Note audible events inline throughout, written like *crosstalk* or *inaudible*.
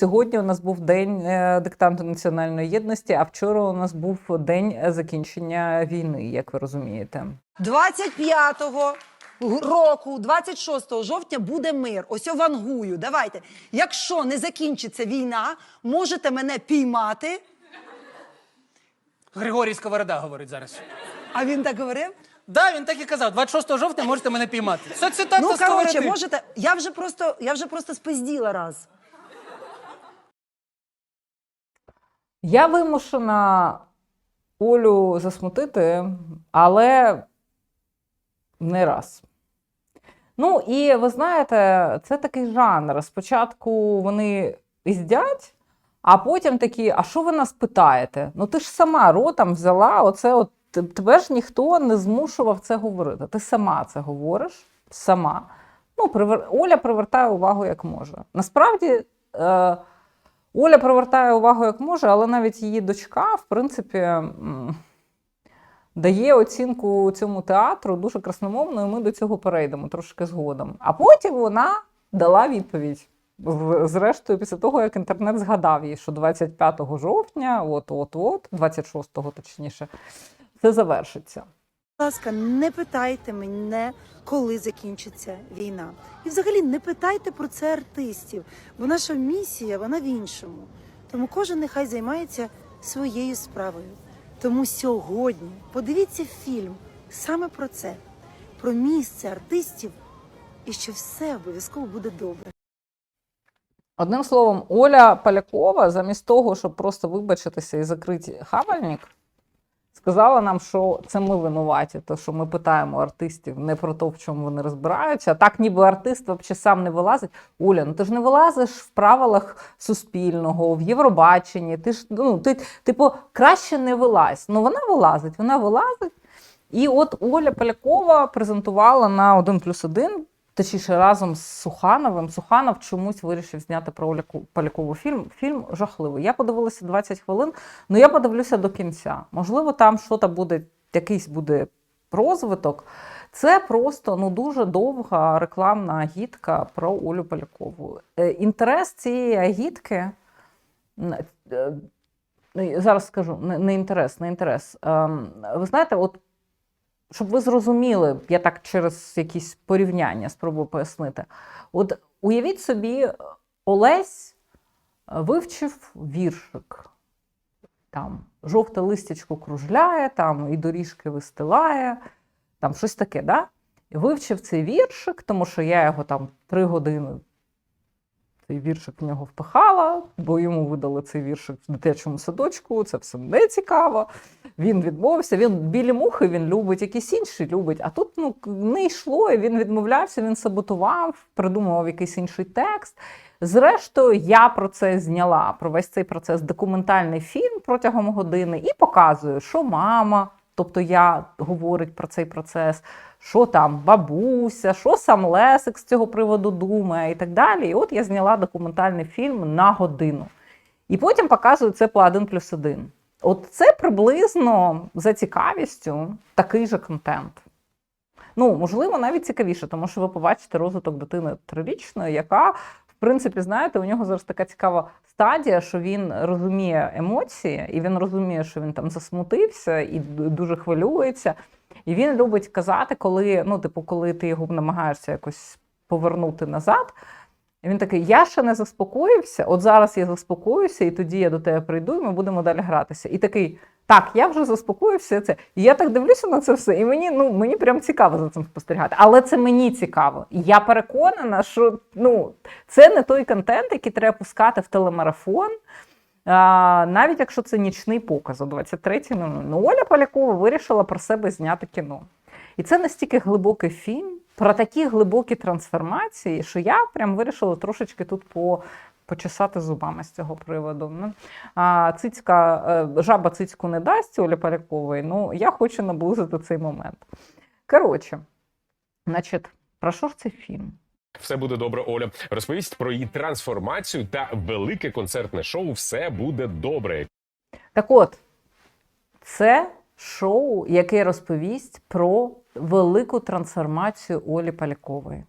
Сьогодні у нас був день е, диктанту національної єдності, а вчора у нас був день е, закінчення війни, як ви розумієте. 25-го року, 26 жовтня, буде мир. Ось я вангую. Давайте. Якщо не закінчиться війна, можете мене піймати. Григорій Сковорода говорить зараз. А він так говорив? Да, він так і казав. 26 жовтня можете мене піймати. Це цитата ну, коротше, Сковороди. можете. Я вже просто, я вже просто спизділа раз. Я вимушена Олю засмутити, але не раз. Ну, і ви знаєте, це такий жанр. Спочатку вони іздять, а потім такі: а що ви нас питаєте? Ну, ти ж сама ротом взяла, оце от тебе ж ніхто не змушував це говорити. Ти сама це говориш, сама. Ну, привер... Оля привертає увагу як може. Насправді. Е... Оля привертає увагу як може, але навіть її дочка, в принципі, дає оцінку цьому театру дуже красномовно, і ми до цього перейдемо трошки згодом. А потім вона дала відповідь. Зрештою, після того, як інтернет згадав їй, що 25 жовтня, от-от-от, 26-го точніше, це завершиться. Будь ласка, не питайте мене, коли закінчиться війна. І взагалі не питайте про це артистів, бо наша місія вона в іншому. Тому кожен нехай займається своєю справою. Тому сьогодні подивіться фільм саме про це, про місце артистів, і що все обов'язково буде добре. Одним словом, Оля Полякова, замість того, щоб просто вибачитися і закрити хавальник, сказала нам, що це ми винуваті, то що ми питаємо артистів не про те, в чому вони розбираються. Так, ніби артист взагалі сам не вилазить. Оля, ну ти ж не вилазиш в правилах Суспільного, в Євробаченні. Ти ж ну ти, типу, краще не вилазь. Ну вона вилазить, вона вилазить. І от Оля Полякова презентувала на 1 плюс 1, точніше разом з Сухановим. Суханов чомусь вирішив зняти про Полякову фільм. Фільм жахливий. Я подивилася 20 хвилин, ну я подивлюся до кінця. Можливо, там щось буде, якийсь буде розвиток. Це просто ну дуже довга рекламна агітка про Олю Полякову. Е, Інтерес цієї агітки. е, ну, Зараз скажу, не, не інтерес, не інтерес. Ем, ви знаєте, от щоб ви зрозуміли, я так через якісь порівняння спробую пояснити. От уявіть собі, Олесь е, вивчив віршик. Там жовте листячко кружляє, там і доріжки вистилає, там щось таке, да? Вивчив цей віршик, тому що я його там три години цей віршик в нього впихала, бо йому видали цей віршик в дитячому садочку, це все не цікаво. Він відмовився. Він білі мухи він любить, якісь інші любить. А тут ну, не йшло, і він відмовлявся, він саботував, придумував якийсь інший текст. Зрештою, я про це зняла про весь цей процес документальний фільм протягом години і показую, що мама, тобто я говорить про цей процес, що там бабуся, що сам Лесик з цього приводу думає і так далі. І от я зняла документальний фільм на годину. І потім показую це по 1 плюс 1. От це приблизно за цікавістю такий же контент. Ну, можливо, навіть цікавіше, тому що ви побачите розвиток дитини трирічної, яка, принципі, знаєте, у нього зараз така цікава стадія, що він розуміє емоції, і він розуміє, що він там засмутився і дуже хвилюється. І він любить казати, коли, ну, типу, коли ти його намагаєшся якось повернути назад. Він такий: я ще не заспокоївся, от зараз я заспокоюся, і тоді я до тебе прийду, і ми будемо далі гратися. І такий, так, я вже заспокоївся це. І я так дивлюся на це все, і мені ну мені прям цікаво за цим спостерігати. Але це мені цікаво. Я переконана, що ну це не той контент, який треба пускати в телемарафон. А, навіть якщо це нічний показ о 23.00. Ну, Оля Полякова вирішила про себе зняти кіно. І це настільки глибокий фільм про такі глибокі трансформації, що я прям вирішила трошечки тут по. Почесати зубами з цього приводу. Ну, а цицька, е, жаба цицьку не дасть Олі Полякової, ну я хочу наблизити цей момент. Коротше, значить, про що ж цей фільм? Все буде добре, Оля. Розповість про її трансформацію та велике концертне шоу Все буде добре. Так от, це шоу, яке розповість про велику трансформацію Олі Полякової.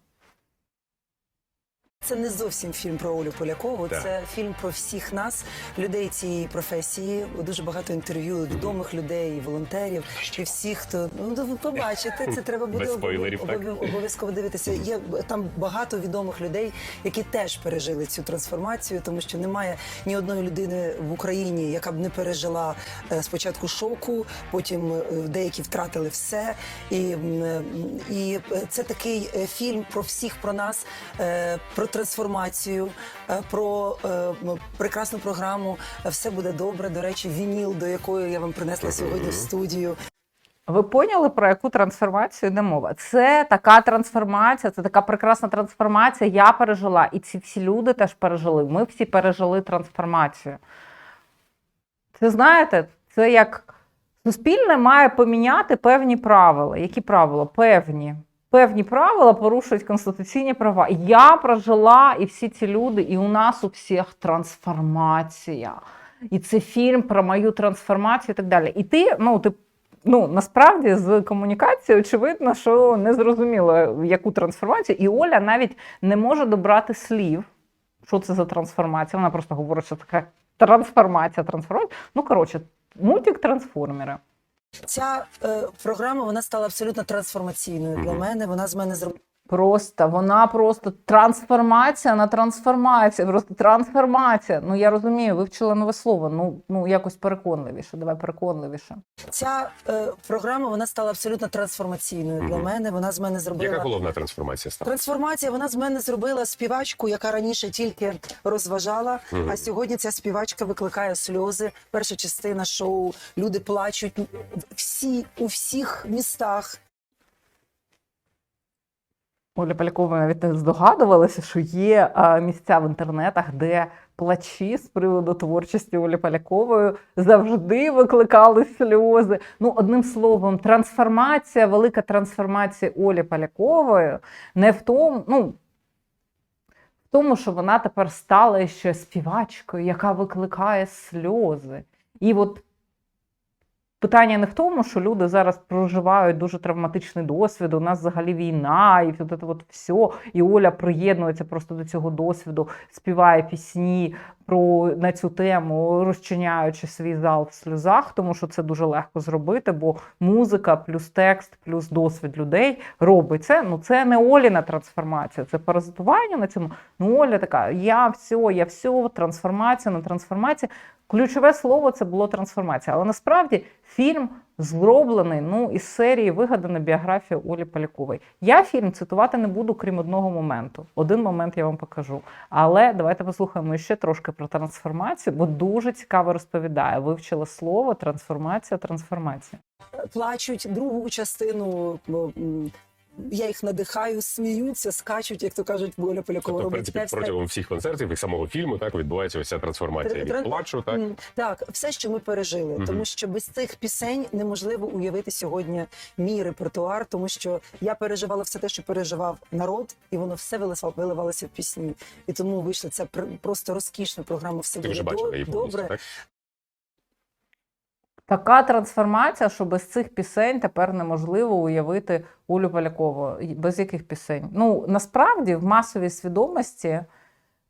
Це не зовсім фільм про Олю Полякову. Так. Це фільм про всіх нас, людей цієї професії. Дуже багато інтерв'ю відомих людей, волонтерів і всіх, хто ну ви побачите. Це треба буде спойлерів, обов'язково дивитися. Є там багато відомих людей, які теж пережили цю трансформацію, тому що немає ні одної людини в Україні, яка б не пережила е, спочатку шоку, потім е, деякі втратили все. І, е, і це такий фільм про всіх, про нас, про трансформацію, е, про е, прекрасну програму. Все буде добре. До речі, вініл, до якої я вам принесла сьогодні в студію. Ви поняли, про яку трансформацію йде мова? Це така трансформація, це така прекрасна трансформація. Я пережила, і ці всі люди теж пережили. Ми всі пережили трансформацію. Це знаєте, це як суспільне має поміняти певні правила. Які правила? Певні. Певні правила порушують конституційні права. Я прожила, і всі ці люди, і у нас у всіх трансформація. І це фільм про мою трансформацію і так далі. І ти, ну, ти ну насправді з комунікацією очевидно, що не зрозуміло, яку трансформацію. І Оля навіть не може добрати слів, що це за трансформація. Вона просто говорить, що така трансформація, трансформація. Ну коротше, мультик трансформери. Ця е, програма вона стала абсолютно трансформаційною для мене. Вона з мене зробила. Просто вона просто трансформація на трансформація. Просто трансформація. Ну я розумію, вивчила нове слово. Ну ну якось переконливіше. Давай переконливіше. Ця е, програма вона стала абсолютно трансформаційною для мене. Вона з мене Яка зробила головна трансформація стала? трансформація. Вона з мене зробила співачку, яка раніше тільки розважала. Мгм. А сьогодні ця співачка викликає сльози. Перша частина шоу. Люди плачуть всі у всіх містах. Оля Полякова навіть не здогадувалася, що є місця в інтернетах, де плачі з приводу творчості Олі Полякової завжди викликали сльози. Ну, одним словом, трансформація, велика трансформація Олі Полякової не в тому, ну. В тому, що вона тепер стала ще співачкою, яка викликає сльози. І от Питання не в тому, що люди зараз проживають дуже травматичний досвід. У нас взагалі війна, і от це от все. І Оля приєднується просто до цього досвіду, співає пісні про на цю тему, розчиняючи свій зал в сльозах, тому що це дуже легко зробити, бо музика, плюс текст, плюс досвід людей робить це. Ну це не Оліна трансформація, це паразитування на цьому. Ну Оля така: я все, я все, трансформація на трансформація. Ключове слово це було трансформація. Але насправді фільм зроблений ну, із серії вигадана біографія Олі Полякової. Я фільм цитувати не буду, крім одного моменту. Один момент я вам покажу. Але давайте послухаємо ще трошки про трансформацію, бо дуже цікаво розповідає. Вивчила слово трансформація, трансформація. плачуть другу частину. Я їх надихаю, сміються, скачуть, як то кажуть, Оля Полякова Тобто, в принципі, тексти. протягом всіх концертів і самого фільму так відбувається ось ця трансформація від плачу, так Так, все, що ми пережили, Мгм. тому що без цих пісень неможливо уявити сьогодні мій репертуар, тому що я переживала все те, що переживав народ, і воно все виливалося в пісні. І тому вийшла ця пр- просто розкішна програма. Все ти буде вже бачила її повністю, добре. так? Така трансформація, що без цих пісень тепер неможливо уявити Олю Полякову. Без яких пісень? Ну насправді в масовій свідомості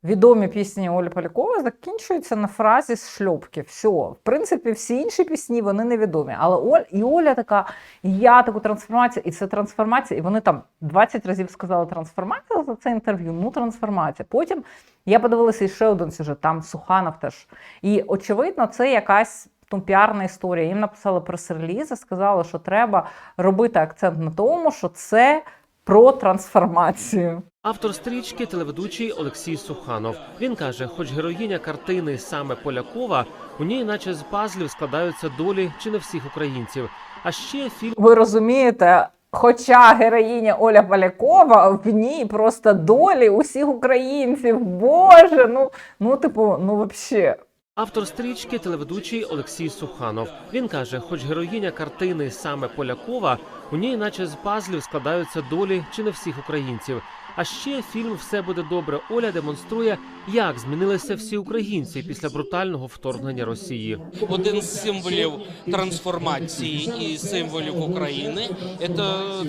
відомі пісні Олі Полякової закінчуються на фразі з шльопки. Все. В принципі, всі інші пісні вони невідомі. Але Оль, і Оля така, і я таку трансформацію, і це трансформація. І вони там 20 разів сказали трансформація за це інтерв'ю. Ну, трансформація. Потім я подивилася ще один сюжет, там Суханов теж. І очевидно, це якась ну, піарна історія. Їм написали прес-релізи, сказали, що треба робити акцент на тому, що це про трансформацію. Автор стрічки телеведучий Олексій Суханов. Він каже, хоч героїня картини саме Полякова, у ній, наче з пазлів, складаються долі чи не всіх українців. А ще фільм Ви розумієте, хоча героїня Оля Полякова в ній просто долі усіх українців. Боже, ну, ну типу, ну взагалі. Автор стрічки телеведучий Олексій Суханов. Він каже, хоч героїня картини саме Полякова, у ній, наче з пазлів, складаються долі чи не всіх українців. А ще фільм Все буде добре. Оля демонструє, як змінилися всі українці після брутального вторгнення Росії. один з символів трансформації і символів України. Це,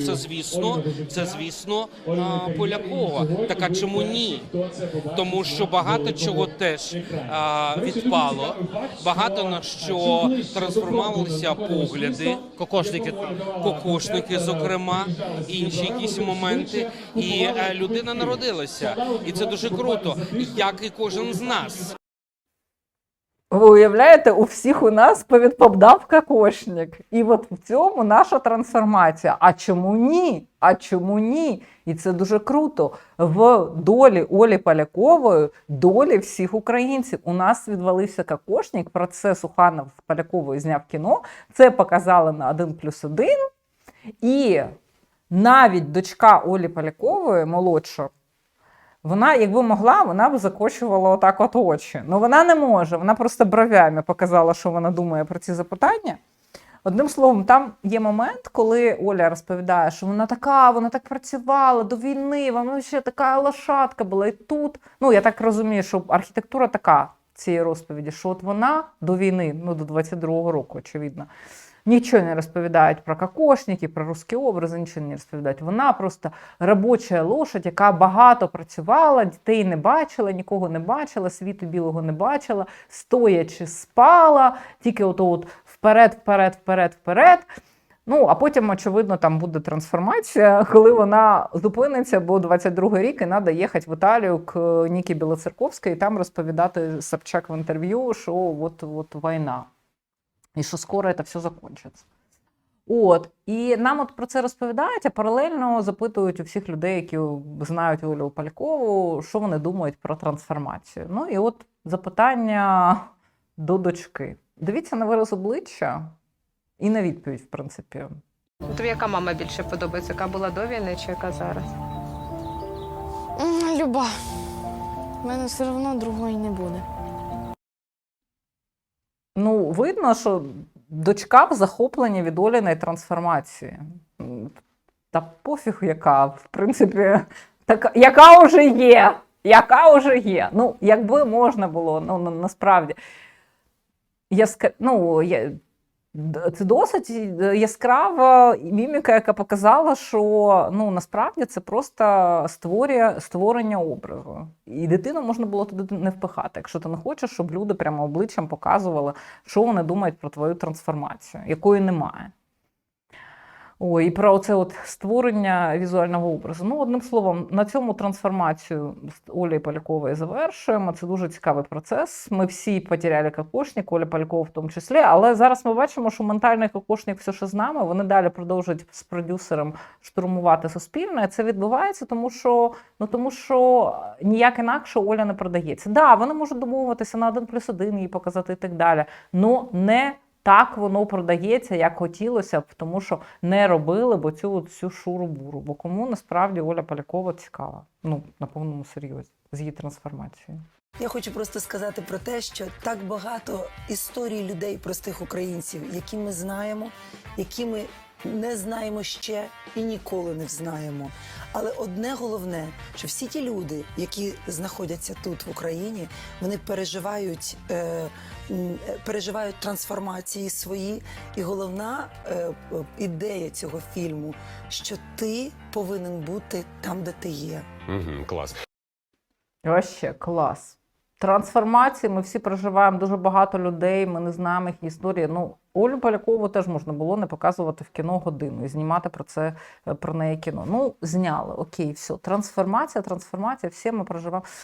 це звісно, це звісно Полякова. Так а чому ні? Тому що багато чого теж відпало, багато на що трансформувалися погляди, Кокошники кокошники, зокрема, інші якісь моменти. І людина народилася, і це дуже круто, як і кожен з нас. Ви уявляєте, у всіх у нас повідпадав кокошник. І от в цьому наша трансформація. А чому ні? А чому ні? І це дуже круто. В долі Олі Полякової долі всіх українців. У нас відвалився кокошник. Про це Суханов з Поляковою зняв кіно. Це показали на 1 плюс 1. І навіть дочка Олі Полякової, молодша, вона, якби могла, вона б закочувала отак от очі. Ну вона не може. Вона просто бровями показала, що вона думає про ці запитання. Одним словом, там є момент, коли Оля розповідає, що вона така, вона так працювала до війни, вона ще така лошадка була. І тут, ну я так розумію, що архітектура така цієї розповіді, що от вона до війни, ну до 22-го року, очевидно, нічого не розповідають про кокошники, про русські образи, нічого не розповідають. Вона просто робоча лошадь, яка багато працювала, дітей не бачила, нікого не бачила, світу білого не бачила, стоячи спала, тільки ото от вперед, вперед, вперед, вперед. Ну, а потім, очевидно, там буде трансформація, *laughs* коли вона зупиниться, бо 22 рік і треба їхати в Італію к Нікі Білоцерковській і там розповідати Собчак в інтерв'ю, що от, от війна. І що скоро це все закінчиться. От, і нам от про це розповідають, а паралельно запитують у всіх людей, які знають Олю Полякову, що вони думають про трансформацію. Ну і от запитання до дочки. Дивіться на вираз обличчя і на відповідь, в принципі. Тобі яка мама більше подобається? Яка була до війни чи яка зараз? М, Люба. У мене все одно другої не буде. Ну, видно, що дочка в захопленні від Оліної трансформації. Та пофіг, яка, в принципі, така, яка вже є. Яка вже є. Ну, якби можна було, ну насправді. Я, Ну, я... Це досить яскрава міміка, яка показала, що ну насправді це просто створює створення образу. І дитину можна було туди не впихати, якщо ти не хочеш, щоб люди прямо обличчям показували, що вони думають про твою трансформацію, якої немає. Ой, і про це от створення візуального образу. Ну, одним словом, на цьому трансформацію з Олею Поляковою завершуємо. Це дуже цікавий процес. Ми всі потеряли кокошник, Оля Полякова в тому числі. Але зараз ми бачимо, що ментальний кокошник все ще з нами. Вони далі продовжують з продюсером штурмувати суспільне. Це відбувається, тому що ну тому що ніяк інакше Оля не продається. Да, вони можуть домовитися на один плюс один її показати і так далі. Ну не так воно продається, як хотілося б, тому що не робили б цю цю шуру-буру. Бо кому насправді Оля Полякова цікава? Ну, на повному серйозі з її трансформацією. Я хочу просто сказати про те, що так багато історій людей, простих українців, які ми знаємо, які ми не знаємо ще і ніколи не знаємо. Але одне головне, що всі ті люди, які знаходяться тут в Україні, вони переживають, е, е, переживають трансформації свої. І головна е, е, ідея цього фільму, що ти повинен бути там, де ти є. Угу, клас. Още клас. Трансформації ми всі проживаємо дуже багато людей. Ми не знаємо їх історії. Ну, Олю Полякову теж можна було не показувати в кіно годину і знімати про це е, про неї кіно. Ну, зняли. Окей, все. Трансформація, трансформація, всі ми проживаємо.